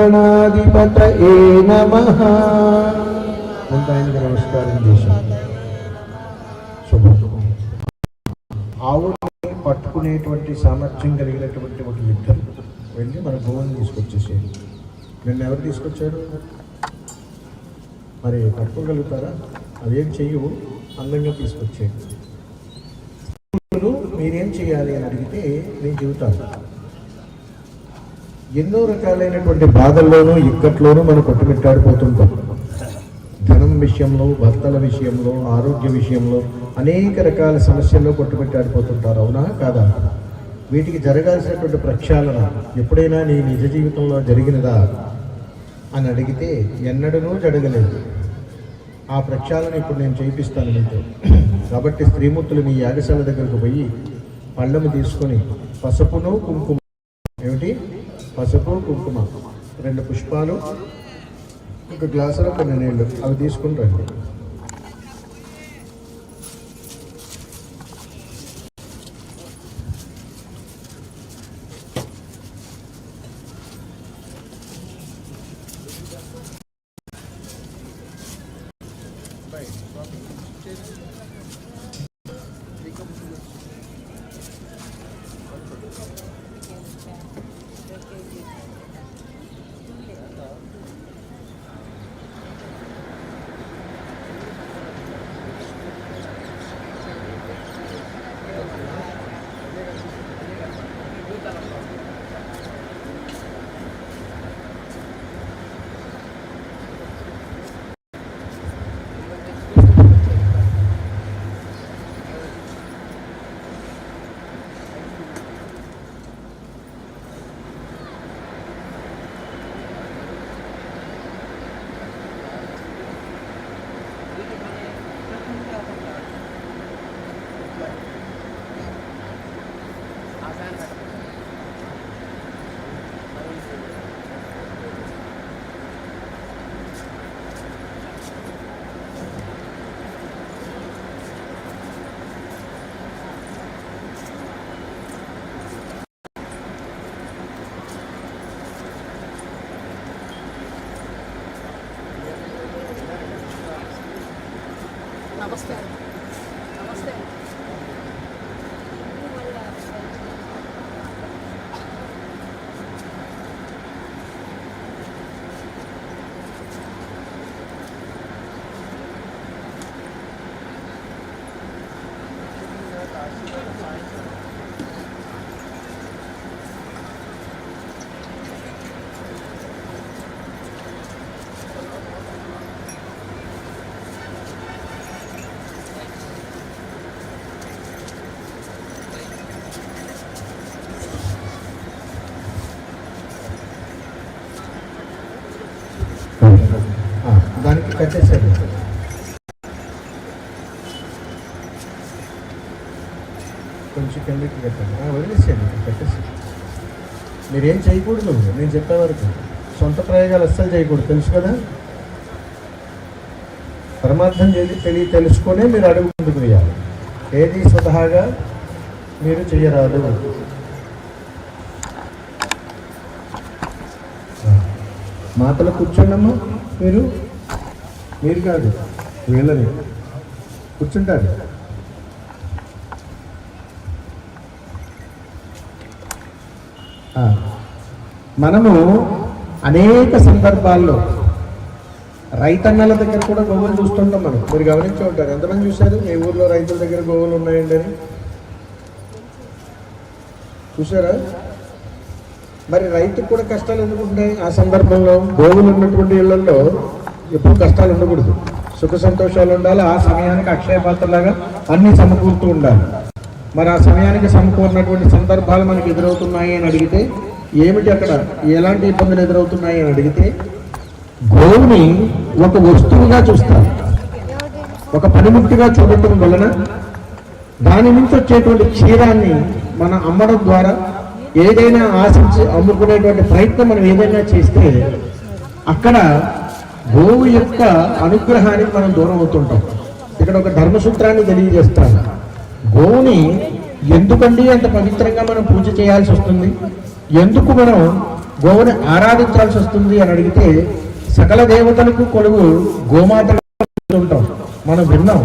మహాగణాధిపతయే నమ? అంత ఆయనకి నమస్కారం చేశాం శుభం ఆవుని పట్టుకునేటువంటి సామర్థ్యం కలిగినటువంటి ఒక ఇద్దరు వెళ్ళి మన భూమిని తీసుకొచ్చేసేది నిన్న ఎవరు తీసుకొచ్చారు? మరి పట్టుకోగలుగుతారా? అవేం చెయ్యవు అందంగా తీసుకొచ్చేది మీరేం చేయాలి అని అడిగితే నేను చెబుతాను. ఎన్నో రకాలైనటువంటి బాధల్లోనూ ఇక్కట్లోనూ మనం కొట్టుమిట్టాడిపోతుంటాం. ధనం విషయంలో భర్తల విషయంలో ఆరోగ్య విషయంలో అనేక రకాల సమస్యల్లో కొట్టుమిట్టాడిపోతుంటారు. అవునా? కాదా? వీటికి జరగాల్సినటువంటి ప్రక్షాళన ఎప్పుడైనా నీ నిజ జీవితంలో జరిగినదా? అని అడిగితే ఎన్నడనూ జరగలేదు ఆ ప్రక్షాళన ఇప్పుడు నేను చేయిస్తాను మీతో కాబట్టి స్త్రీమూర్తులు మీ యాగశాల దగ్గరకు పోయి పళ్ళము తీసుకొని పసుపును కుంకుమ పసుపు కుంకుమ. రెండు పుష్పాలు ఒక గ్లాసులో కొన్ని నీళ్ళు అవి తీసుకుని రండి. costera. దానికి కొంచెం కిందకి కట్టండి వదిలేసేయండి కట్టేసి మీరేం చేయకూడదు నేను చెప్పే వరకు సొంత ప్రయోగాలు అస్సలు చేయకూడదు తెలుసు కదా పరమార్థం చేసి తెలియ తెలుసుకునే మీరు అడుగు ముందుకు వేయాలి ఏది స్వతహాగా మీరు చేయరాదు మాతలు కూర్చోండమ్మా మీరు మీరు కాదు వీళ్ళని కూర్చుంటారు. మనము అనేక సందర్భాల్లో రైతన్నల దగ్గర కూడా గోవులు చూస్తుంటాం మనం. మీరు గమనించి ఉంటారు. ఎంతమంది చూశారు? మీ ఊర్లో రైతుల దగ్గర గోవులు ఉన్నాయండి అని? చూసారా మరి రైతుకు కూడా కష్టాలు ఎందుకు ఉంటాయి ఆ సందర్భంలో గోవులు ఉన్నటువంటి ఇళ్ళలో ఎప్పుడు కష్టాలు ఉండకూడదు. సుఖ సంతోషాలు ఉండాలి ఆ సమయానికి అక్షయ పాత్రలాగా అన్ని సమకూరుతూ ఉండాలి. మరి ఆ సమయానికి సమకూరినటువంటి సందర్భాలు మనకి ఎదురవుతున్నాయి అని అడిగితే ఏమిటి అక్కడ? ఎలాంటి ఇబ్బందులు ఎదురవుతున్నాయి అని అడిగితే గోవుని ఒక వస్తువుగా చూస్తారు. ఒక పనిముట్టుగా చూడటం వలన దాని నుంచి వచ్చేటువంటి క్షీరాన్ని మనం అమ్మడం ద్వారా ఏదైనా ఆశించి అమ్ముకునేటువంటి ప్రయత్నం మనం ఏదైనా చేస్తే అక్కడ భూమి యొక్క అనుగ్రహానికి మనం దూరం అవుతుంటాం. ఇక్కడ ఒక ధర్మసూత్రాన్ని తెలియజేస్తాను. గోవుని ఎందుకండి అంత పవిత్రంగా మనం పూజ చేయాల్సి వస్తుంది? ఎందుకు మనం గోవుని ఆరాధించాల్సి వస్తుంది అని అడిగితే సకల దేవతలకు కొలువు గోమాత ఉంటాం. మనం విన్నాం.